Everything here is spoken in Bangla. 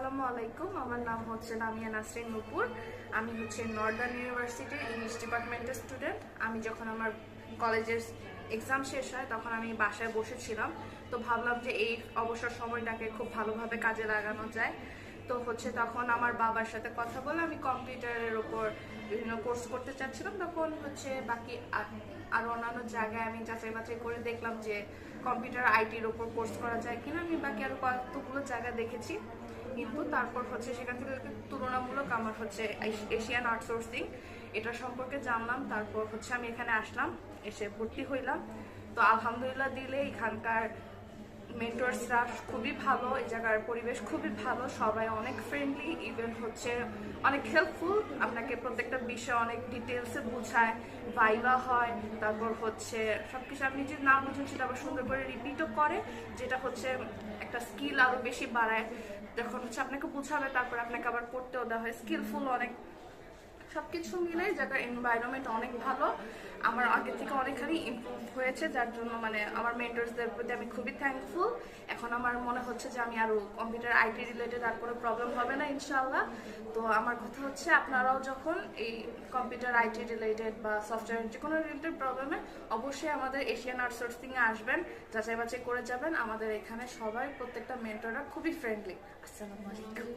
আসসালামু আলাইকুম। আমার নাম হচ্ছে নামিয়া নাসরিন নুপুর। আমি হচ্ছে নর্দার্ন ইউনিভার্সিটির ইংলিশ ডিপার্টমেন্টের স্টুডেন্ট। আমি যখন আমার কলেজের এক্সাম শেষ হয়, তখন আমি বাসায় বসেছিলাম। তো ভাবলাম যে এই অবসর সময়টাকে খুব ভালোভাবে কাজে লাগানো যায়। তো হচ্ছে তখন আমার বাবার সাথে কথা বলে আমি কম্পিউটারের ওপর বিভিন্ন কোর্স করতে চাচ্ছিলাম। তখন হচ্ছে বাকি আর- অন্যান্য জায়গায় আমি যাচাই বাছাই করে দেখলাম যে কম্পিউটার আইটির ওপর কোর্স করা যায় কিনা, আমি বাকি আরও কতগুলো জায়গা দেখেছি। কিন্তু তারপর হচ্ছে সেখান থেকে তুলনামূলক আমার হচ্ছে এশ- এশিয়ান আউটসোর্সিং এটা সম্পর্কে জানলাম, তারপর হচ্ছে আমি এখানে আসলাম, এসে ভর্তি হইলাম। তো আলহামদুলিল্লাহ দিলে এখানকার মেন্টরসরা খুবই ভালো, এই জায়গার পরিবেশ খুবই ভালো, সবাই অনেক ফ্রেন্ডলি ইভেন হচ্ছে অনেক হেল্পফুল আপনাকে প্রত্যেকটা বিষয় অনেক ডিটেলসে বোঝায় ভাইবা হয়, তারপর হচ্ছে সবকিছু আপনি যদি না বুঝেন সেটা আবার সুন্দর করে রিপিটও করে, যেটা হচ্ছে একটা স্কিল আরও বেশি বাড়ায়। যখন হচ্ছে আপনাকে বুঝাবে, তারপর আপনাকে আবার করতেও দেওয়া হয়। স্কিলফুল অনেক সবকিছু মিলে জায়গার এনভায়রনমেন্ট অনেক ভালো। আমার আগে থেকে অনেকখানি ইমপ্রুভ হয়েছে, যার জন্য মানে আমার মেন্টরসদের প্রতি আমি খুবই থ্যাঙ্কফুল এখন আমার মনে হচ্ছে যে আমি আরও কম্পিউটার আইটি রিলেটেড আর কোনো প্রবলেম হবে না ইনশাল্লাহ তো আমার কথা হচ্ছে, আপনারাও যখন এই কম্পিউটার আইটি রিলেটেড বা সফটওয়্যার যে কোনো রিলেটেড প্রবলেমে অবশ্যই আমাদের এশিয়ান আউটসোর্সিং এ আসবেন যাচাই বাছাই করে যাবেন। আমাদের এখানে সবাই, প্রত্যেকটা মেন্টররা খুবই ফ্রেন্ডলি আসসালামু আলাইকুম।